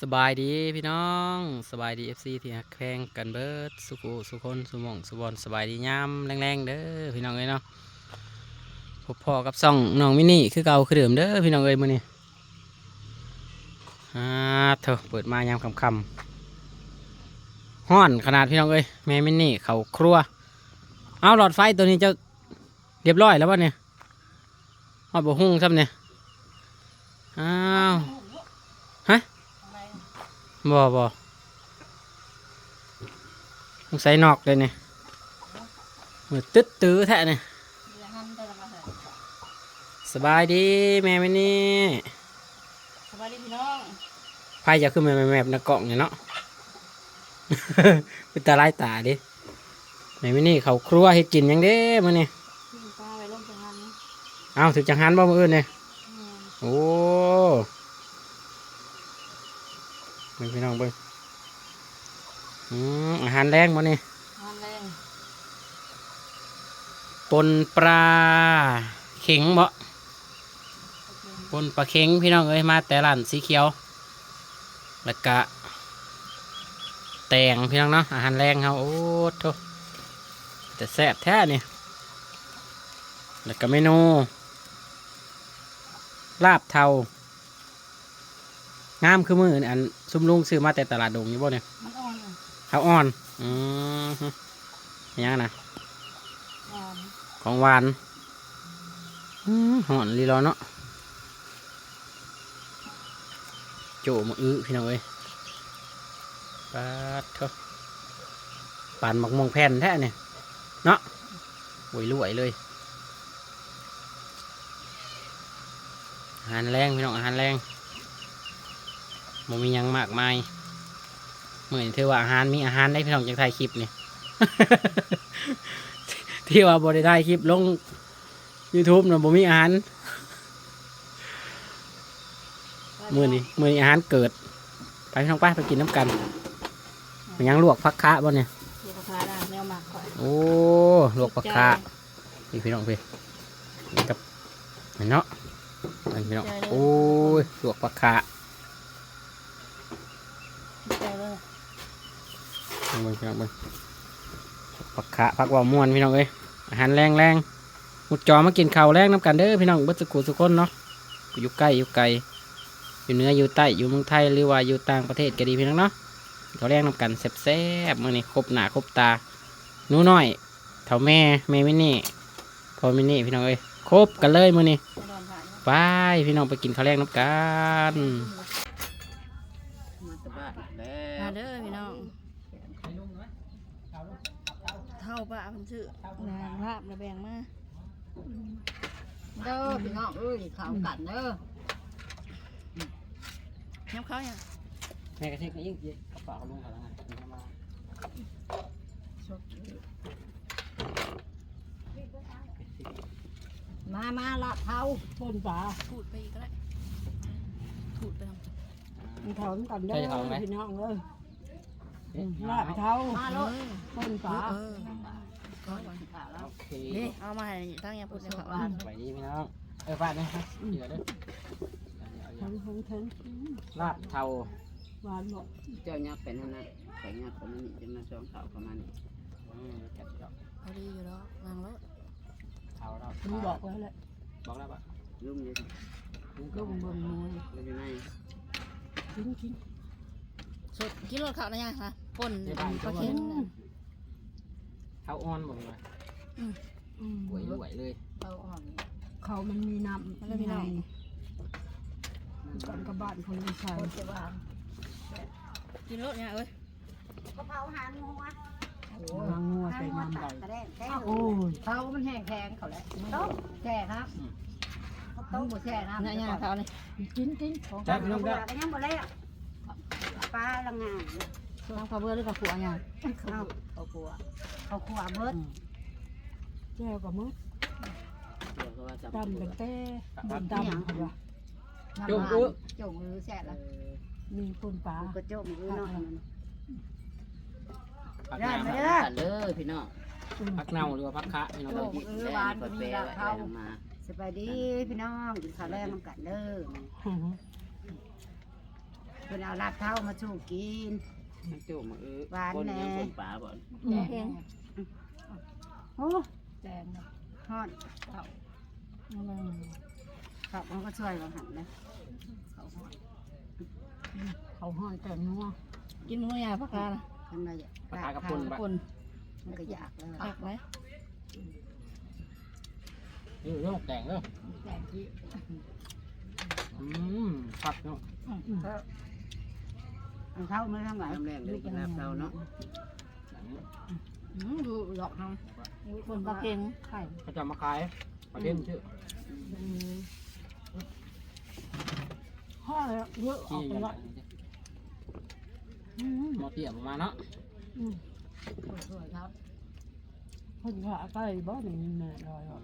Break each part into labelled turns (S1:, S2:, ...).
S1: สบายดีพี่น้องสบายดีเอฟซีที่ฮักแข่งกันเบิดสุขุสุคนสุมงสุบอลสบายดียามแรงๆเด้อพี่น้องเอ้ยเนาะพบพ่อกับซ่องน้องมินี่คือเก่าคือเดิมเด้อพี่น้องเอ้ยมื้อนี้อ่าเถอะเปิดมายามค่ำๆห้อนขนาดพี่น้องเอ้ยแม่มินี่เขาครัวเอาหลอดไฟตัวนี้จะเรียบร้อยแล้ววะเนี่ยหอดบ่หุ้งซ้ำเนี่ยอ้าวฮะ บ่บ่ต้องใส่นอกเลยเนี่ยมือตึ๊ดตื้อแท้เนี่ยสบายดีแม่ไม่นี่
S2: สวัสดีพี่น้อง
S1: ไพ่จะขึ้นมาแมบๆในกล่องเนี่ยเนาะเป็นตาลายตาดิแม่ไม่นี่เขาครัวเฮ็ดกินหยังเด้มื้อนี่
S2: พี่ป้าไปลงจังหัน
S1: เอาถึงจังหันบ่มื้ออื่นเนี่ย
S2: อืม
S1: โอ้ เบิ่งพี่น้องเบิ่งอืมอาหารแรงบ่นี่
S2: หันแรง
S1: ปนปลาเข็งบ่ปนปลาเข็งพี่น้องเอ้ยมาแต่ร้านสีเขียว แล้วก็แตงพี่น้องเนาะอาหารแรงเขาโอ้โถแต่แซ่บแท้เนี่ยแล้วก็เมนูลาบเทา งามคือมืออันซุ่มลุงซื้อมาแต่ตลาดดงอยู่บ่เนี่ย
S2: มันอ่อนอะ
S1: ข้าวอ่อนอืมฮึยังนะ
S2: อ่อน
S1: ของหวานอื้อหอนลีรอเนาะโจมาอื้อพี่น้องเอ้ยปาดเถอะปานหมักมวงแผ่นแท้เนี่ยเนาะหวยรวยเลยอาหารแรงพี่น้องอาหารแรง มันมีหยังมากมายเหมือนเธอว่าอาหารมีอาหารได้พี่น้องจากถ่ายคลิปนี่ที่ว่าบริได้คลิปลง YouTube นะบ่มีอาหารมือนี้มือนี้อาหารเกิด ไปพี่น้องไป้าไปกินน้ำกันมันยังลวกพักคะบ่เนี่ย
S2: ลูกกระทาได้แนวหมักก่อน
S1: โอ้ลวกพักคะพี่พี่น้องพี่นี่กับเห็นเนาะไปพี่น้องโอ้ยลวกพักคะ
S2: ใจเลย
S1: เอาเบิ่งพี่น้องเบิ่งพักคะพักว่าม่วนพี่น้องเอ้ยอาหารแรงแรงมุดจอมากินข้าวแรงน้ำกันเด้อพี่น้องเบิดสกุลสุกคนเนาะอยู่ใกล้อยู่ไกลอยู่เหนืออยู่ใต้อยู่เมืองไทยหรือว่าอยู่ต่างประเทศก็ดีพี่น้องเนาะเขาแรงน้ำกันแซ่บๆมื่อนี้ครบหนาครบตาหนูน้อยเท่าแม่แม่มินี่พอมินี่พี่น้องเอ้ยครบกันเลยมื่อนี้
S2: ไม่โดนผ่าน
S1: ไปพี่น้องไปกินข้าวแรงน้ำกัน
S3: มาตะบ้านแล้
S2: มาว เด้อพี่น้องเท่า ป้าเพิ่นชื่อแรงภาพระแบงมา
S3: เด้อพี่น้องเอ้ยข่าวกันเด้อ
S2: ย้ำเขาอย่าง
S1: แม่กระเทกยิ่งยิ่งกระเป๋าลุงเขาแล้วไง
S3: มามาละเท้า
S2: ปนปลาพูดไปอีกก็ได้พูดไปทำ
S4: มันเท่ากันเด้
S1: ใช่เขาไหม
S4: อพี่น้องเอ้ย ลาบเท่า
S2: มาโลด
S4: ต้นปลา
S2: เออก็ก่อน
S1: โอเค
S2: นี่เอามาให้ตั้งยาพูดในเขา
S1: ไปดีพี่น้องเออฟาดนะฮะเดี๋ยวเด้อ
S4: ทั้งทั้งทั้ง
S1: ลาบเทา
S4: หวานหมด
S3: เจ้ายักษ์เป็นนั่นนะแต่ยักษ์คนนั้นนี่จะมาสองเท้าประมาณนี้
S1: อืมแกะดอก
S2: พอดีอยู่แล้วนางรถ
S1: เทาเรา
S4: มึงบอกไว้แล้ว
S1: บอกแล้วปะ
S3: ลุ่มเลย
S4: ลูกเบิ่งมวย
S3: มันอยู่ใน
S4: กินกิน
S2: สุดกินรถเขานะยังคะป่นปลาเค็มน่ะ
S1: เทาอ่อนบอกเลย
S4: อืม
S1: หวยรวยเลย
S3: เท้าอ่อน
S4: เขามันมีน้ำในก่อนกระบาดคนที่ใช้
S3: คนจะว่า
S2: กินรถเนี่ยเอ้ย
S3: ก็เผาหางงัว
S4: หางงัวใส่น้ำใด
S3: กระแดงแท้
S4: โอ้ย
S3: เท้ามันแห้งแข็งเขาแหละต้มแช่ครับต้มหมดแช่น้ำ
S2: เนี่ยยังเขาเลย
S4: กินกิน
S1: จับพี่น้องได้
S3: ก็ยังหมดแล้ว ปลาละงาน
S2: ตั้งปลาเบื่อหรือปลาขัวยัง
S3: เขาเขากลัวเขาขวาเบิด
S4: แจ้วกับมือ
S3: เดี๋ยวก็ว่าจะ
S4: ดำกันแต่ดำดำเหรอ
S3: จุ่มอื้อจุ่มอื้อแช่ละ
S4: มีปนปลา
S3: ก็จุ่มอื้อเนาะ
S1: ผัก
S3: ได้
S1: เน่า
S3: มาเด้อเด้อพี่น้อง
S1: ผักเน่าหรือว่าผักคะพี่น้อง
S3: โอ้
S1: เอ้ย
S3: เออหวานก็มีละเข้ามาสบายดีพี่น้องกินข้าวแรงน้ำกันเด้อ เป็นเอาลาบเท้ามาสู่กิน
S5: มันจุ่มมาเออ
S3: หวาน
S5: คน
S3: แน่
S5: ยังคนป่าบ่อน
S2: แดง
S3: โอ้
S4: แดงนะ
S3: ฮอด
S4: อืม
S3: เขามันก็ช่วยเราหันนะ
S4: เขาห้อยแต่นัว
S2: กินมื้อยาพักกาละ
S3: มันมาอยาก
S1: ปลากระปุน
S2: กระ
S1: บะ
S2: ปน
S3: มันก็อยากเลย
S2: ผักไว้
S1: นี่เรื่องแตงเด้อ
S4: แดงที่
S1: อืมผักเนาะ
S3: มัน เท่าไม่ทั้งหลาย
S5: น้ำแรงเลยกินลาบเท่าเนาะ
S2: อืมดูหลอกทำคนปลาเค็งไข่
S1: เขาจะมาขายประเด็นชื่อ
S4: ห้อยเยอะอ
S1: ที่
S4: อกไป
S1: ยังไง
S4: ละอืม
S1: หมอเตี้ยประมาณเนาะ
S4: อืม
S2: สวยครับ
S4: คนขาใกล้บ้านนี่แม่ลอยอะ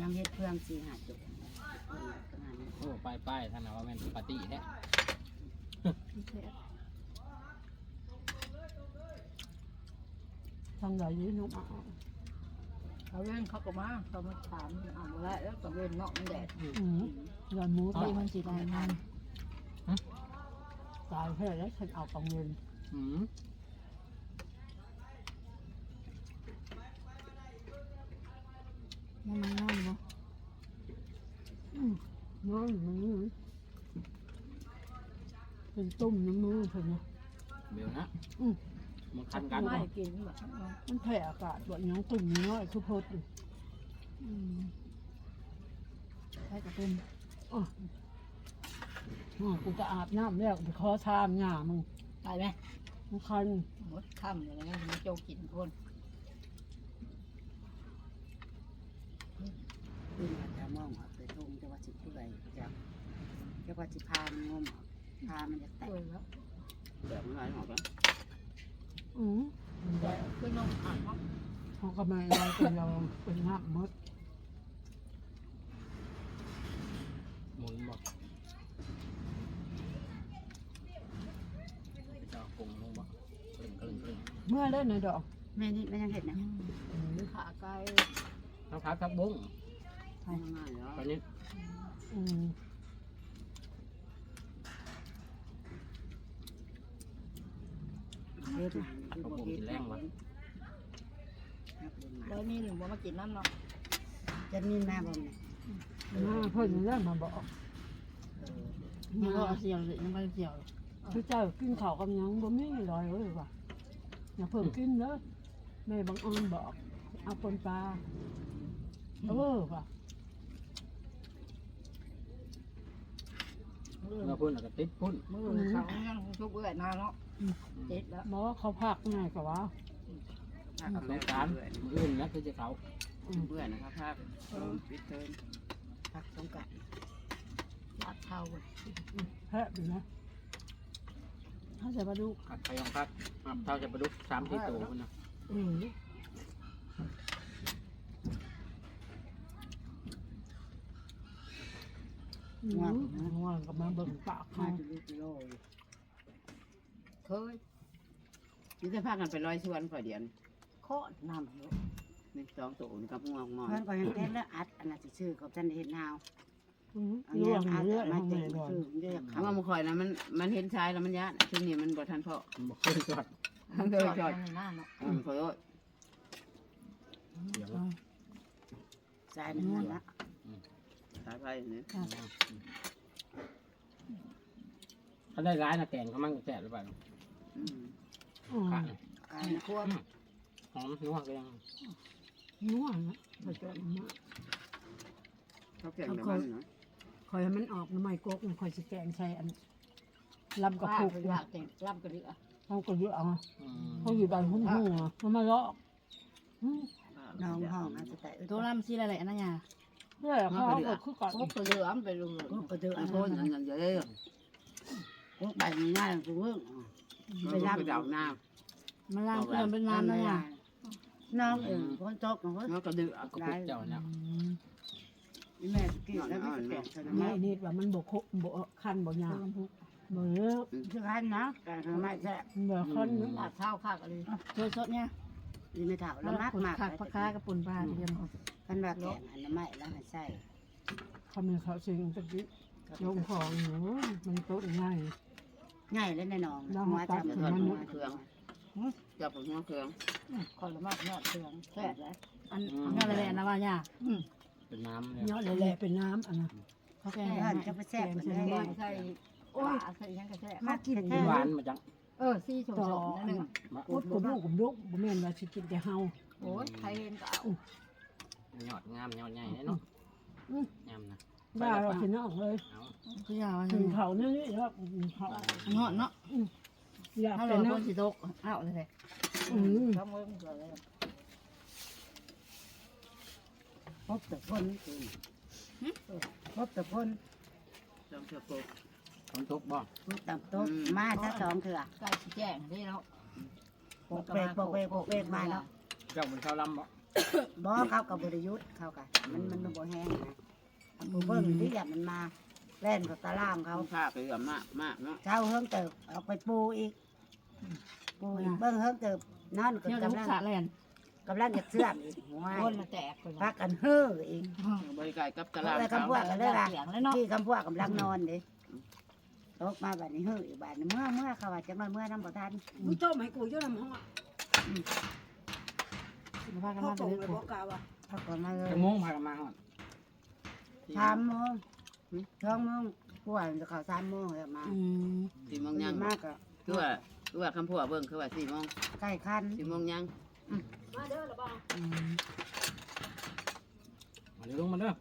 S3: ยังเฮ็ดเครื่องสีหาจุก
S1: โอ้ไปไปท่านเอาว่าแม่นปาร์ตี้แท้
S4: ทางไหนยี่นุ่มอะ
S2: เขาเล่นเขาก็มาเขามาถามอ่านแล้วแล้วก็เล่นเนาะมันแดด
S4: อืมยอนหมู
S2: ที่
S4: ตาย
S2: มันสีแดงมัน
S4: ตายแค่แล้วฉันเอากังเงิน
S1: มั
S2: นมันง่ายบ่
S4: น้อยมันนี่ เป็นตุ่มน้ำมือเพิ่นนะ
S1: เบลนะ
S4: อืม
S1: มันคันกัน
S2: ไม่
S1: บ่
S2: กินแบบ
S4: มันแผ่อากาศแบบยังตุ่มน้อยคือพดอยู่
S2: อืมใช่กระปุน
S4: อ๋ออ๋อกูจะอาบน้ำแล้วไปขอชามหญ้ามึง
S2: ไปไหม
S4: มันคัน
S2: หมดค่ำอย่างนี้มันโจกกินคน
S3: ขึ้นมาจะมองออกไปทุ่งจะว่าสิเปื่อยจะจะว่าสิพานงม พามันจะแตก
S2: วยแล้ว
S5: เดี๋ยวมันไหออกแล้ว
S4: อืมมันได้
S2: ขึ้นลงอ่านเนา
S4: เขาก็ไม่อะไรเป็นเราเป็นน้ำมด
S1: หมุนบ่ไปเจะปรุงลงบ่กลึงกลึงกลึง
S4: เมื่อเล่นในดอก
S3: แม่นี่ไม่ยังเห็นนะ
S2: ขาไก่
S1: ทั้งพักทั้งบุ้ง
S5: ง่ายเนาะ
S1: ตอนนี้
S4: อืม
S3: เฮ็ดนะคือบ่เฮ็ดนะ
S2: แล้วมีหนึ่งบ่มากินน้ำเนาะ
S3: จะมีแม่บ่เนี่ย
S4: มาเพิ่นเรื่องมาบอก
S2: มันก็เสียวเลยยังไม่เสียว
S4: คือเจ้ากินข้าวกับหยังบ่มีลอยเลยว่ะอย่าเพิ่มกินเด้อแม่บางออนบอก เอาปนปลาเออว่ะ
S1: เราพุ่นแล้วก็ติดพุ่น
S2: มือเขายังทุกเอื้อยนาเนาะ เจ็ดแล้ว
S4: บอกว่าเขาพักง่ายกว่าว่า
S1: สงกรารมืออื่นนะคือจะเขา
S4: อืม
S5: เพื่อนนะครับภาพปิดเทอม
S3: พักสงกรานต์
S2: ลาดเท้าเลย
S4: แพะอยู่นะถ้าจะมาดู
S1: ขัดไปของพักอะเท่าจะประดุกสามสี่ตัวพุ่นนะ
S4: อืมง่วงง่วงก็มาเบิ่งปาก
S3: มา
S4: เขา
S3: จะลูกโลอยู่
S2: เคย
S5: นี่จะพากันไปลอยสวนข่อยเดียน
S2: โคตรน้ำอยู่
S5: นี่สองตัวนี่กับง่วงมอน
S3: เพิ่นก็ยังเฮ็ดแล้วอัดอันนั้นสิชื่อเขาท่านเฮ็ดนาว
S4: อืม
S3: เอา
S4: เรื่
S3: แย
S4: อง
S3: กอัด
S4: เรื่อย
S3: มา
S4: ทำไม
S3: เต็ม
S4: ก่อน
S3: คือเรียก
S5: เอา
S3: เขา
S5: ว่ามาคอยนะมันมันเห็นชายแล้วมันยะทีนี้มันบ่ทันเพาะ
S1: มันบอกขึ้นจอด
S5: มันเคยจอด
S2: หน้าเนาะ
S5: อืมขอโทษ
S1: เดี๋ยว
S3: สายนั่นละ
S5: สายไฟนี่
S1: เขาได้ร้ายนะแกงเขามั่งแจกหรือเปล่า
S5: อืม
S4: อืม
S1: ขาด
S3: อันควบ
S1: หอมนัวก็ยัง
S4: ง่วงนะไปเจอมา
S5: เขาเก่งแต่มันเนาะ
S4: คอยให้มันออกน้ำไม้กกคอยสิแกงใส่อันลำกระ
S2: ว่า
S4: ปุก
S2: ไปอยากแต่งรับกระเดือ
S4: เขาก็เยอะเอา
S1: อืม
S4: เขาอยู่บ้านหุ่นหัวมันมาเลาะอืม
S3: น้องห้องอาจจะแต่
S2: ตัวน้ำซีอะไรอันนั้นไง
S4: เพื่อเขาก็คือก่อน
S2: โอ้กระเดือมันไปเลย
S3: ก็กระเดือ
S5: อั
S3: อั
S5: น
S3: น
S5: โท
S3: โน้
S5: ษ
S3: น
S5: อย่างอย่างเยอะ
S3: พวกใบมีหน้าสูง
S5: ไป
S3: ไป
S5: รั
S3: รั
S5: บบไปดอกน้
S2: มันล้างเครื่องเป็นน้ำนะไง
S3: น้องเองคนตกของเขาำ
S5: แล้วก็ดื้อ
S1: ก็พุกเจ้าเนี่ย
S3: แม่กินแล้วไม่แก่ขนาด
S4: ไม่
S3: นั้น
S4: นี่ว่ามันบกบกคันบกยาบ่เยอะ
S3: คือพันนะแต่ทำไมแท้
S4: บ่คัน
S2: ลาดเท้าข้ากันเลยสดๆเนี่ย
S3: ดีไม่เท่าแล้วมากมาก
S2: ผักปลาคากระปุ่นปลาเทียม
S3: กันว่าแก่อันนั้นไม่แล้วมันใส่
S4: เขามีเขาสิงตะกี้ลงของหนูมันโต๊ะง่าย
S3: ง่ายเลยในน้อง
S4: น้อง
S3: หัว
S4: ตัด
S3: จำ
S4: ถึงมัน
S3: หัว
S5: เครื่องจับหัวเครื่อง
S2: คนละมากยอดเครื่องแซ่บเลย
S4: อัน
S2: ยอดเลยนะว่าเนี่ย
S1: เป็นน้ำ
S4: เนาะแหละเป็นน้ำอันนั้น
S2: เขาแก
S3: แม่
S2: ง
S3: เอิ้นจะไปแซ่บเหมือน
S2: ใส่
S3: แม่
S2: ใส่โอ้ยใส่ยังกระแซ่บ
S3: มากิน
S1: ห
S3: แท้
S1: วานมาจัง
S2: เออซี่ชมชมนั่นหนึ่ง
S4: อุดกับลูกกับลูกบ่แม่นว่าสิกินแต่เฮา
S2: โอ้ยใครเห็นก็เอา
S1: หยอดงามหยอดใหญ่เนาะงามนะ
S4: บ้าเราสินอกเลย
S1: เอา
S2: คือยาว
S4: ถึงเขาเนี่ยนี่แล้วเขา
S2: เนาะเนาะ
S4: อยาก
S2: ถ้า
S4: เป็
S2: เรา
S4: นนะ
S2: นสิตกเอาวเลยแหละ
S4: อืม
S2: ทำมือมันเกิดเลย
S3: พบแต่คนพบแต่คน
S5: จำเชือกปุ๊บ
S1: ฝนตกบ่
S3: พบแต่โต๊ะมาถ้าสองเถื่อ
S2: ใกล้สิแจ้งนี่เนาะ
S3: ปกเปกปกเปกปกเปกมาเนาะ
S1: เจ้าเป็นชาวลำบ่
S3: บ่เข้ากับบริยุทธ์เข้ากันมันมันมันบ่แห้งนะ ผู้เบิ่งที่อยากมันมาเล่นกับตาล่างเขา
S5: เขาผ้าไปกับมากมากเนาะ
S3: เช้าเฮิงเติบเอาไปปูอีก ปูอีกเบิ่งเฮิงเติบนอนก็
S2: เนี่ย
S3: กำ
S2: ลูก
S3: ลัง
S2: สาแลน
S3: กำลังจะเสื่อมอีกหัว
S2: ก้นมาแตกไป
S3: พักกันเฮ้ออีก
S5: บริการกับต
S3: เพ
S5: ลา
S3: ราะ
S5: ด
S3: อะไร
S5: เขา
S3: คำพวกกันเลยล่ะ
S2: เสียงแล้วเนาะ
S3: ที่คำพวกกำลังนอนดิตกมาแบบนี้เฮ้ออีกบาดนี้เมื่อเมื่อเขาว่าจะมาเมื่อน้ำบ่ทัน
S4: กูต้มให้กูอยู่นำห้อง
S2: พากัน
S4: พ่อ
S2: มา
S4: ส่ง
S2: เป็น
S4: ไปบอกกล่าวว่า
S3: พักก่อนมาเลย
S1: จะโมงพากันมาฮอด
S3: สามโมงสองโมงพวกจะเข้าสามโมงแล้วมา
S2: อืม
S5: สี่โมงยัง
S3: มากก็
S5: คือว่าคือว่าคำพูดเบิ่งคือว่าสี่โมง
S3: ใกล้คัน
S5: สี่โมงยัง
S4: มาเด้อละบ่าว
S2: อืม
S1: มาเดี๋ยวลงมาเด้อ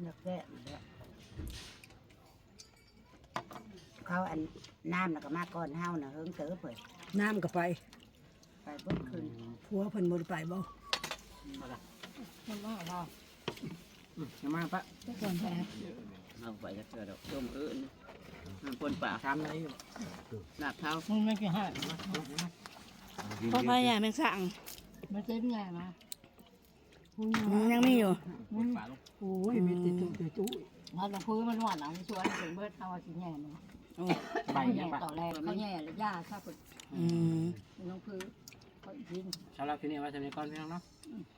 S3: เลือกแก่เขาอันน้ำน่ะก็มาก่อนเฮาน่ะเฮิงเติบเปิด
S4: น้ำก็ไป
S3: ไปเบิ่งคืน
S4: ผัวเพิ่นบ่ได้ไปบ่
S2: มัน ว่าว่า
S1: อืมอย่ามาปะ
S2: ทุกคนแพ้
S5: เอาไปจะเกิดดอกต้มอื่นมันคนป่า
S1: ชามไหนอยู่
S5: หนักเท้า
S2: มึงไม่กี่ห้า
S1: มามามา
S2: พ่อพายาแมงสั่งมันเต้นไงมา
S4: อืม
S2: ยังมีอยู่
S1: ฝาลง
S4: โอ้ยมีแต่จุแต่จุ
S2: เราลงพื้นมันหวานหลังชวนถึงเบิดเอาสิแง่เนาะ
S1: ใบ
S2: แง่
S1: ยังปะ
S2: ต่อแรกเขาแง่หรือย่าถ้าเปิด
S6: อืม
S2: ลงพื้น เขายิง
S1: สำหรับที่นี่ไว้สำหรับก่อนพี่น้องเนาะ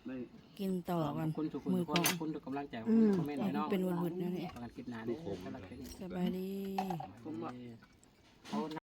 S5: ไม่
S6: กินต่อ
S1: ข
S6: กั
S1: อนบคุณทุกคน
S6: มือ
S1: ทุกค
S6: ก่อนน
S1: ขอบคุณทุกกำลังใจขอบคุณคอมเมนต์ไว้เนาะ
S6: เป็นวุดๆนะเนี่ย
S1: กำลังคิดนานเลยสำหรับที่นี่
S6: สบายดี
S5: ผมบอก
S1: เขา